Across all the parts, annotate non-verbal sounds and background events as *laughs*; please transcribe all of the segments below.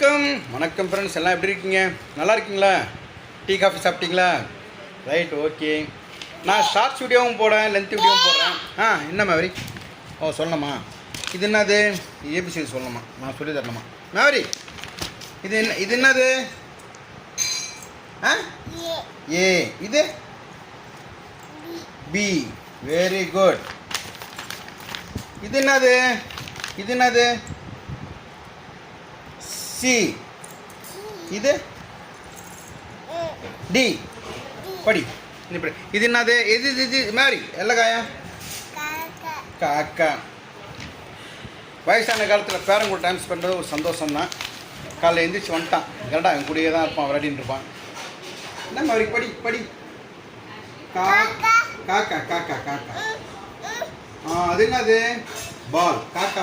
வணக்கம். வணக்கம் ஃப்ரெண்ட்ஸ் எல்லாம் எப்படி இருக்கீங்க? நல்லா இருக்கீங்களா? டீ காஃபி சாப்பிட்டீங்களா? ரைட் ஓகே நான் ஷார்ட்ஸ் வீடியோவும் போடுறேன் லென்த் வீடியோவும் போடுறேன். ஆ என்ன மாதிரி ஓ சொல்லணுமா? இது என்னது? ஏபிசி சொல்லணுமா? நான் சொல்லி தரணுமா? மேவரி இது என்ன இது என்னது? ஆ? ஏ இது? பி வெரி குட் இது என்னது? இது என்னது? சி இது? டி படி. இப்படி இது என்னது? இது இது இது மாதிரி. எல்லக்காயா காக்கா. வயசான காலத்தில் பேரங்கூட டைம் ஸ்பெண்ட் பண்ணுறது ஒரு சந்தோஷம் தான் காலைல எழுந்திரிச்சு வந்துட்டான். கரெக்டாக என் கூடயே தான் இருப்பான் விளையாடின்னு இருப்பான். என்ன மாதிரி? படி படி. கா காக்கா காக்கா காக்கா. ஆ அது என்னது? பால் காக்கா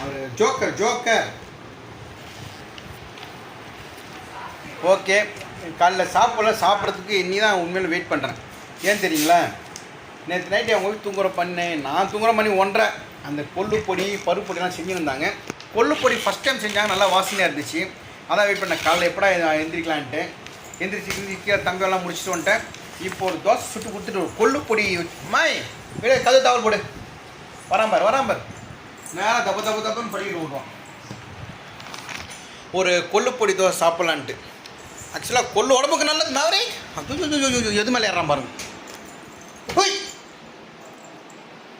அவர் ஜோக்கர் ஜோக்கர் ஓகே. காலைல சாப்பிடலாம் சாப்பிட்றதுக்கு இன்னி தான் உண்மையில வெயிட் பண்ணுறேன் ஏன் தெரியுங்களா? நேற்று நைட்டு அவங்க போய் தூங்குற பண்ணேன் நான் தூங்குற மணி ஒன்றரை. அந்த கொள்ளு பொடி பருப்பு பொடிலாம் செஞ்சுருந்தாங்க. கொள்ளு பொடி ஃபஸ்ட் டைம் செஞ்சாங்க நல்லா வாசனையாக இருந்துச்சு. அதான் வெயிட் பண்ணேன். காலைல எப்படா நான் எந்திரிக்கலான்ட்டு. எந்திரிச்சு எந்திரிக்க தம்பியெல்லாம் முடிச்சுட்டு வந்துட்டேன். இப்போ ஒரு தோசை சுட்டு கொடுத்துட்டு கொள்ளு பொடி மாய் வெளியே கது தவறு போடு. வராம்பார் வராம்பார் நேராக தப்பு தப்பு தப்புன்னு படிக்கிட்டு விடுவோம் ஒரு கொள்ளுப்பொடி தோசை சாப்பிட்லான்ட்டு. ஆக்சுவலாக கொள்ளு உடம்புக்கு நல்லது மேவரே அது எது மேலே ஏறான் பாருங்க போய்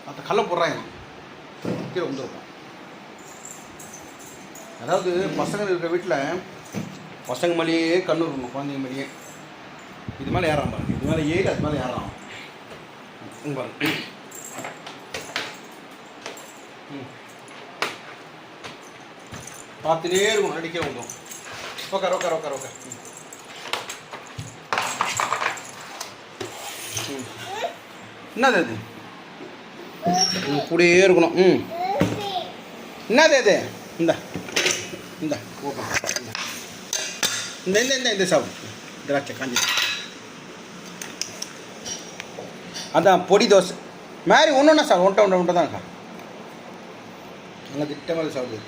அந்த கல்லை போடுறாங்க கீழே வந்துருப்போம் அதாவது பசங்க இருக்கிற வீட்டில் பசங்க மேலேயே கண்ணு இருக்கணும் குழந்தைங்க மேலேயே இது மேலே ஏறான் பாருங்க இது மேலே ஏறி அது மேலே ஏறான் பாருங்க ம். பார்த்துட்டே இருக்கும் அடிக்க விடும் உக்கார் உக்கார் உக்கார் உக்கார் ம். ம். என்னது அது? கூடயே இருக்கணும். ம் என்னது அது? இந்த. இந்த இந்த இந்த இந்த இந்த சாப்பிடு திராட்சை காஞ்சி. அதான் பொடி தோசை. மாதிரி ஒன்று ஒன்றா சார் ஒன்றை ஒன்றை ஒன்றை தான் சார் நல்லா திட்டமாக சாப்பிடுது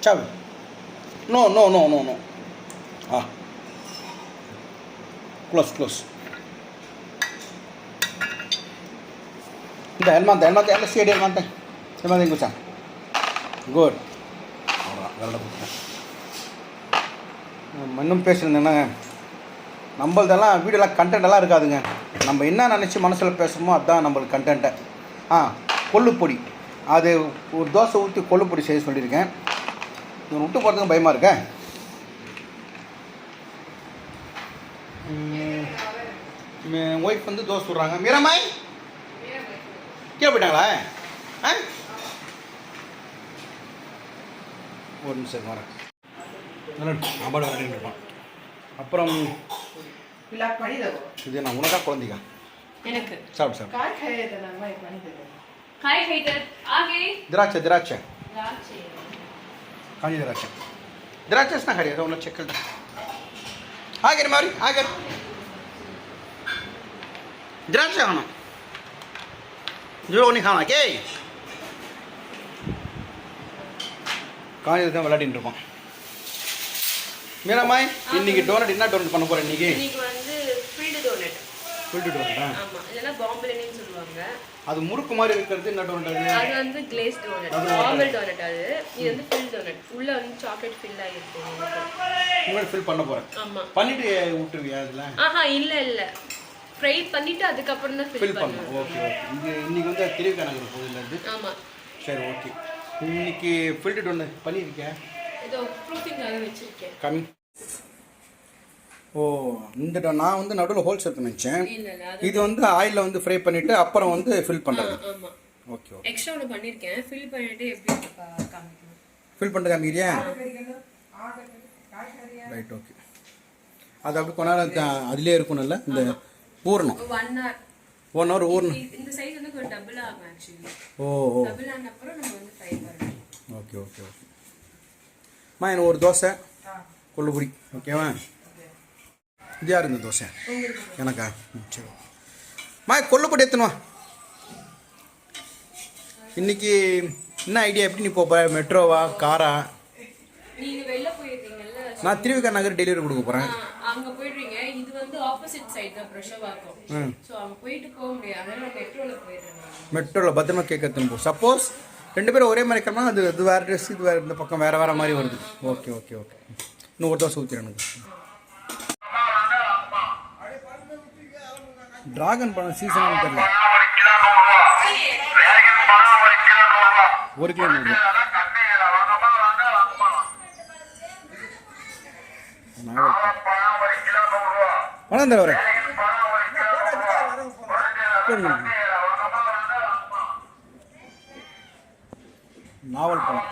சாப்பிடு no no no no no ஆ. க்ளோஸ் க்ளோஸ் இந்த ஹெல்மாந்த் ஹெல்மாந்த் ಎಲ್ಲ ಸೇಡಿ ಹೆಲ್ಮಾಂತ ಹೆಲ್ಮಾಂತ್ ಹೆಂಗೆ ಸಾರ್ குட் இன்னும் பேசுகிறேன்னா நம்மளதெல்லாம் வீடியோலாம் கண்டென்ட் எல்லாம் இருக்காதுங்க நம்ம என்ன நினச்சி மனசில் பேசுகிறோமோ அதுதான் நம்மளுக்கு கண்டென்ட்டை ஆ கொள்ளுப்பொடி அது ஒரு தோசை ஊற்றி கொள்ளுப்பொடி செய்ய சொல்லியிருக்கேன் இவன் விட்டு போகிறதுக்கு பயமாக இருக்க ஒய்ஃப் வந்து தோசை சுடுறாங்க மீரம்மாய் கீழே போயிட்டாங்களா ஆ? ஒரு நிமிஷம் வரேன். அம்பாடு அப்புறம் இது நான் உனக்கா குழந்தைக்கா? எனக்கு. சாப்பிடு சாப்பிடு. திராட்சை திராட்சை. காஞ்சி திராட்சை திராட்சை. தான் கிடையாது ஒன்றும் செக்கல் தான். ஆகிற மாதிரி ஆகிற திராட்சை வேணும். ஜோ ஒன்று காணா கே. காணியில் தான் விளையாடிட்டு இருக்கோம் மீராமாய் இன்னைக்கு டோனட் என்ன டோனட் பண்ண போகிறேன் இன்னைக்கு? இன்னைக்கு வந்து ஃபீல்டு டோனட் ஃபில்டு டோனட்டா ஆமா. இதெல்லாம் பாம்பேலன்னு சொல்லுவாங்க. அது முறுக்கு மாதிரி இருக்கிறது என்ன டோனட் அது? அது வந்து கிளேஸ் டோனட் நார்மல் டோனட் அது. இது வந்து ஃபில் டோனட் உள்ள வந்து சாக்லேட் ஃபில் ஆகிருக்கும். முன்னாடி ஃபில் பண்ண போகிறேன் ஆமா. பண்ணிட்டு விட்டுருவியா அதில் ஆஹா இல்ல இல்ல. ஃப்ரை பண்ணிட்டு அதுக்கப்புறம் தான் ஃபில் பண்ணணும் ஓகே ஓகே இது இன்னைக்கு வந்து திருக்கணக்கு போகுதுல இருந்து? ஆமா. சரி ஓகே இன்னைக்கு ஃபில்டு ஒன்று பண்ணியிருக்கேன் இதோ ப்ரூஃபிங்காக வச்சிருக்கேன். கம்மி ஓ இந்த ட- நான் வந்து நடுவில் இருக்கு நினச்சேன். இது வந்து ஆயிலில் வந்து ஃப்ரை பண்ணிவிட்டு அப்புறம் வந்து ஃபில் பண்ணுறது ஓகே ஓகே எக்ஸ்ட்ரா ஒன்று பண்ணியிருக்கேன் ஃபில் பண்ணிட்டு எப்படி காமிக்கணும். ஃபில் பண்ணிட்டு காமிக்கிறியா ரைட் ஓகே அது அப்படி கொஞ்ச நேரம் த- அதிலே இருக்கணும்ல இந்த ஊறணும். ஒன் ஹவர் ஊறணும். இந்த சைஸ் வந்து கொஞ்சம் டபுள் ஆகும் ஆக்சுவலி ஓ ஓ. டபுள் ஆன அப்புறம் நம்ம வந்து ஃப்ரை பண்ணணும் ஓகே ஓகே ஓகே மா எனக்கு ஒரு தோசை. கொள்ளுபுடி. ஓகேவா இது யார் இந்த தோசை? எனக்கா? ம், சரி. மா கொள்ளுப்படி எத்தணுவா இன்னைக்கு என்ன ஐடியா எப்படி நீ போப்ப மெட்ரோவா காரா நான் திருவிக்கா நகர் டெலிவரி கொடுக்க போகிறேன் அங்க போயிடுறீங்க. இது வந்து ஆப்போசிட் சைடு தான் பிரஷவா இருக்கும். சோ அங்க போயிட்டு போக முடியாது. அதனால மெட்ரோல போயிடுறேன் மெட்ரோவில் பத்திரமா கேட்க திரும்ப சப்போஸ் ரெண்டு பேரும் ஒரே மாதிரி கிளம்பா அது இது வேறு ட்ரெஸ் இது வேறு இந்த பக்கம் வேறு வேறு மாதிரி வருது. ஓகே ஓகே ஓகே இன்னும் ஒரு தோசை ஊற்றிடு எனக்கு டிராகன் பழம் சீசன் தெரியல. ஒரு கிலோ நூறு தர வரேன் நாவல் பழம்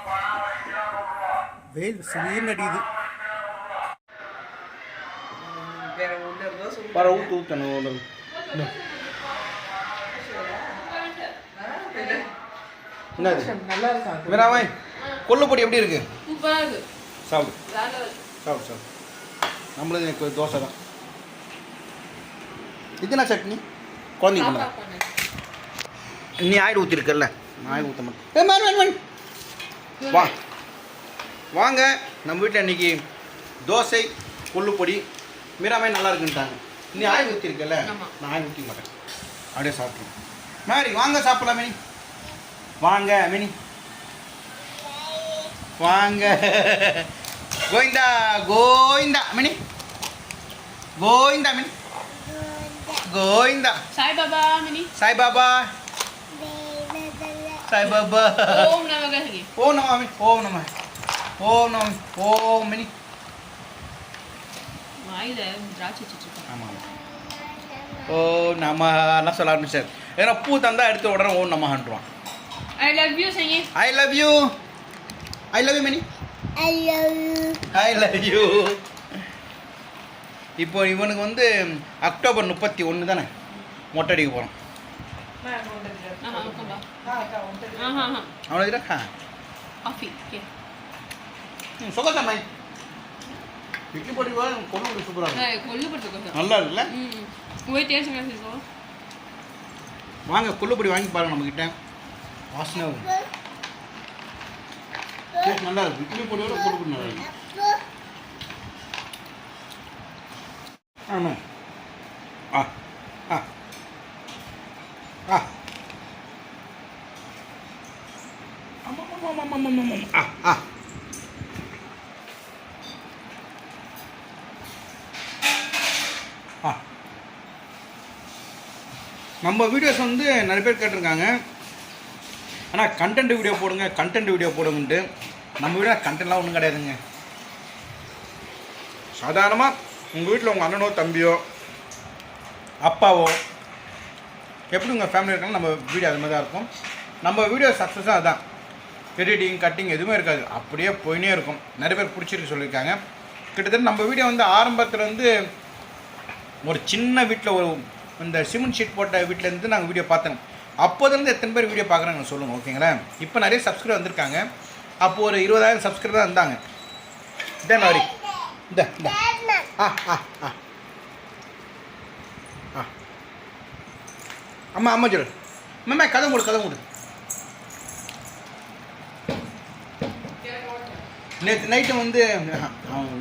வெயில் சிவீர்னு அடிக்குது. வர ஊற்றணும் ஆ, இல்ல. என்னது? நல்லா இருக்காங்க வீராவை கொல்லுப்பொடி எப்படி இருக்கு சாப்பிடு. சாப்பிடு சாப்பிடு. நம்மளது எனக்கு தோசை தான். இது என்ன சட்னி? குழந்தைங்க பண்ண. நீ ஆயில் ஊற்றிருக்கல்ல நான் ஆயில் ஊற்ற மாட்டேன். ஏ மேன் மேன் வா. வாங்க. நம்ம வீட்டில் இன்னைக்கு தோசை கொள்ளுப்பொடி மீராமே நல்லா இருக்குன்ட்டாங்க. நீ ஆயில் ஊற்றிருக்கல்ல ஆமா. நான் ஆயில் ஊற்றிக்க மாட்டேன். அப்படியே சாப்பிட்ருவோம். மேரி வாங்க சாப்பிடலாம் மினி வாங்க மினி வாங்க. Govinda Govinda Mini Govinda Mini Govinda Sai Baba Mini Sai Baba Sai Baba ஓம் நமகஹி ஓம் நம மினி ஓம் நம ஓம் நம ஓம் மினி வாயில திராட்சை வச்சுட்டு ஆமாம் ஓ நமலாம் சொல்ல ஆரம்பிச்சார் ஏன்னா பூ தந்தா எடுத்து உடனே ஓம் நமஹன்றான் I love you Sanghi I love you I love you Mini I love you இப்போ இவனுக்கு வந்து அக்டோபர் முப்பத்தி ஒன்று தானே? மொட்டை அடிக்க போகிறோம் அவனுக்கு இருக்கா சுகத்தம்மை இட்லி போட்டு கொண்டு சூப்பராக இருக்கும் நல்லா இருக்குல்ல? இருக்கோம் வாங்க கொள்ளுப்பொடி வாங்கி பாருங்க நம்மக்கிட்ட வாசனை *laughs* நல்லா இருக்கு. இட்லி பொடியோட கொள்ளுப்பொடி நல்லா இருக்கு ஆமாம் ஆ ஆ. ஆ. ஆமாம் ஆமாம் ஆமாம் ஆமாம் ஆ ஆ. ஆ. நம்ம வீடியோஸ் வந்து நிறைய பேர் கேட்டிருக்காங்க. ஆனால் கண்டென்ட் வீடியோ போடுங்க கண்டென்ட் வீடியோ போடுங்கன்ட்டு. நம்ம வீடியோ கண்டென்ட்லாம் ஒன்றும் கிடையாதுங்க. சாதாரணமாக உங்கள் வீட்டில் உங்கள் அண்ணனோ தம்பியோ அப்பாவோ எப்படி உங்கள் ஃபேமிலி இருக்காங்க நம்ம வீடியோ அது மாதிரி தான் இருக்கும். நம்ம வீடியோ சக்ஸஸாக அதுதான் எடிட்டிங் கட்டிங் எதுவுமே இருக்காது. அப்படியே போயினே இருக்கும். நிறைய பேர் பிடிச்சிருக்கு சொல்லியிருக்காங்க. கிட்டத்தட்ட நம்ம வீடியோ வந்து ஆரம்பத்தில் வந்து ஒரு சின்ன வீட்டில் ஒரு இந்த சிமெண்ட் ஷீட் போட்ட வீட்டிலேருந்து நாங்கள் வீடியோ பார்த்தோம். அப்போதுலேருந்து எத்தனை பேர் வீடியோ பார்க்குறாங்க சொல்லுங்கள் ஓகேங்களா இப்போ நிறைய சப்ஸ்கிரைபர் வந்திருக்காங்க. அப்போ ஒரு இருபதாயிரம் சப்ஸ்கிரைபர் தான் இருந்தாங்க இதான் மாதிரி இந்த இந்த. அம்மா அம்மா சொல்லு. அம்மா கதை கொடு கதை கொடு நேற்று நைட்டு வந்து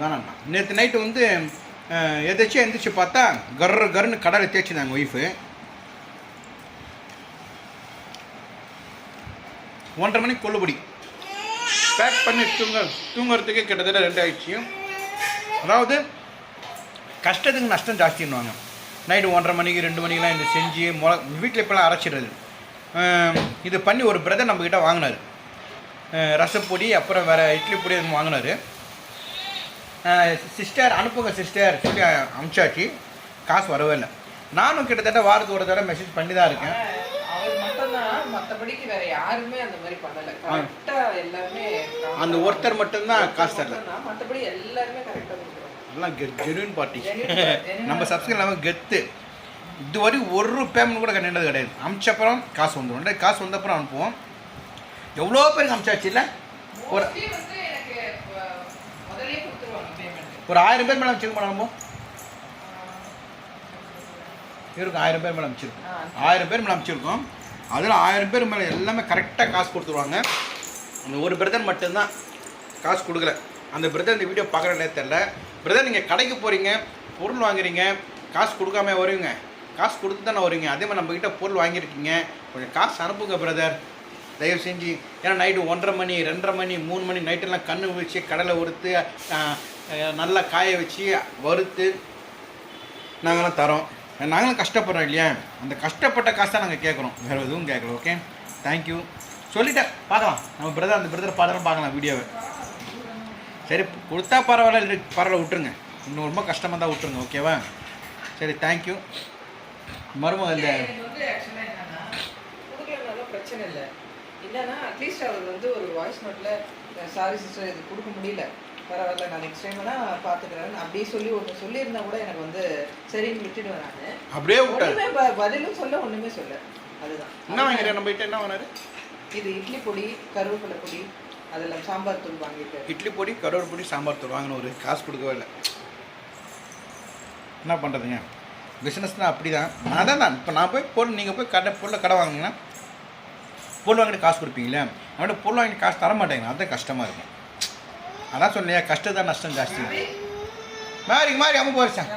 வேணாம் நேற்று நைட்டு வந்து எதாச்சும் எந்திரிச்சு பார்த்தா கர் கர்னு கடலை தேய்ச்சிருந்தாங்க ஒய்ஃபு ஒன்றரை மணிக்கு கொள்ளுபடி. பேக் பண்ணி தூங்க தூங்குறதுக்கே கிட்டத்தட்ட ரெண்டு ஆயிடுச்சு. அதாவது கஷ்டத்துக்கு நஷ்டம் ஜாஸ்தின்னுவாங்க. நைட்டு ஒன்றரை மணிக்கு ரெண்டு மணிக்கெலாம் இந்த செஞ்சு மொள வீட்டில் இப்போலாம் அரைச்சிடுறது. இது பண்ணி ஒரு பிரதர் நம்மக்கிட்ட வாங்கினார். ரசப்பொடி அப்புறம் வேறு இட்லி பொடி வாங்கினார். சிஸ்டர் அனுப்புங்க சிஸ்டர் சொல்லி அனுப்பிச்சாச்சு காசு வரவே இல்லை. நானும் கிட்டத்தட்ட வாரத்துக்கு ஒரு தடவை மெசேஜ் பண்ணி தான் இருக்கேன் மத்தபடிக்கு வேற யாருமே அந்த மாதிரி பண்ணல. கரெக்டா எல்லாமே அந்த ஒருத்தர் மட்டும்தான் காசு தரல. மத்தபடி எல்லாருமே கரெக்டா எல்லாம் ஜெனுவின் பார்ட்டி. நம்ம சப்ஸ்கிரைப் இல்லாமல் கெத்து. இதுவரை ஒரு பேமெண்ட் கூட கண்டினது கிடையாது. அமிச்சப்புறம் காசு வந்துடும் காசு வந்தப்புறம் அனுப்புவோம். எவ்வளோ பேருக்கு அமிச்சாச்சு இல்லை? ஒரு ஒரு ஆயிரம் பேர் மேலே அமிச்சிருக்கோம் நம்ம? இருக்கும் ஆயிரம் பேர் மேலே அமிச்சிருக்கோம். ஆயிரம் பேர் மேலே அமிச்சிருக்கோம். அதில் ஆயிரம் பேர் மேலே எல்லாமே கரெக்டாக காசு கொடுத்துருவாங்க. அந்த ஒரு பிரதர் மட்டும்தான் காசு கொடுக்கல. அந்த பிரதர் இந்த வீடியோ பார்க்குறதே தெரில பிரதர் நீங்கள் கடைக்கு போகிறீங்க பொருள் வாங்குறீங்க காசு கொடுக்காம வருவீங்க. காசு கொடுத்து தானே வருவீங்க. அதே மாதிரி நம்மக்கிட்ட பொருள் வாங்கியிருக்கீங்க. கொஞ்சம் காசு அனுப்புங்க பிரதர் தயவு செஞ்சு. ஏன்னா நைட்டு ஒன்றரை மணி ரெண்டரை மணி மூணு மணி நைட்டெல்லாம் கண்ணு வச்சு கடலை உறுத்து நல்லா காய வச்சு வறுத்து நாங்களாம் தரோம். நாங்களும் கஷ்டப்படுறோம் இல்லையா? அந்த கஷ்டப்பட்ட காசு தான் நாங்கள் கேட்குறோம். வேறு எதுவும் கேட்கல ஓகே தேங்க்யூ சொல்லிட்டேன். பார்க்கலாம். நம்ம பிரதர் அந்த பிரதர் பார்த்தாலும் பார்க்கலாம் வீடியோவை சரி கொடுத்தா பரவாயில்ல இல்லை பரவாயில்ல விட்டுருங்க. இன்னும் ரொம்ப கஷ்டமாக தான் விட்டுருங்க ஓகேவா சரி தேங்க்யூ மருமக இந்த பிரச்சனை இல்லை. இல்லைன்னா அட்லீஸ்ட் அவர் வந்து ஒரு வாய்ஸ் நோட்ல சாரி சிஸ்டர் இது கொடுக்க முடியல. பரவாயில்ல நான் நெக்ஸ்ட் டைம் வேணா பார்த்துக்கிறேன் அப்படியே சொல்லி ஒன்று சொல்லியிருந்தா கூட எனக்கு வந்து சரின்னு விட்டுடுவேன் நான். அப்படியே ப- பதிலும் சொல்ல ஒண்ணுமே சொல்ல. அதுதான். என்ன வாங்கிறேன் நம்ம என்ன வாங்கினாரு? இது இட்லி பொடி கருவேப்பிலை பொடி அதில் சாம்பார் தூள் வாங்கிட்டு. இட்லி பொடி கருவாடு பொடி சாம்பார் தூள். வாங்கின ஒரு காசு கொடுக்கவே இல்லை. என்ன பண்ணுறதுங்க பிஸ்னஸ்னால் அப்படி தான் நான் தான் இப்போ நான் போய் பொருள் நீங்கள் போய் கடை பொருளை கடை வாங்கினீங்கன்னா பொருள் வாங்கிட்டு காசு கொடுப்பீங்களே? அவன்கிட்ட பொருள் வாங்கிட்டு காசு தர மாட்டேங்க அதுதான் கஷ்டமாக இருக்கும் அதான் சொன்னேன் கஷ்டம் தான் நஷ்டம் ஜாஸ்தி. மாறி மாறி அம்மா போயிடுச்சேன்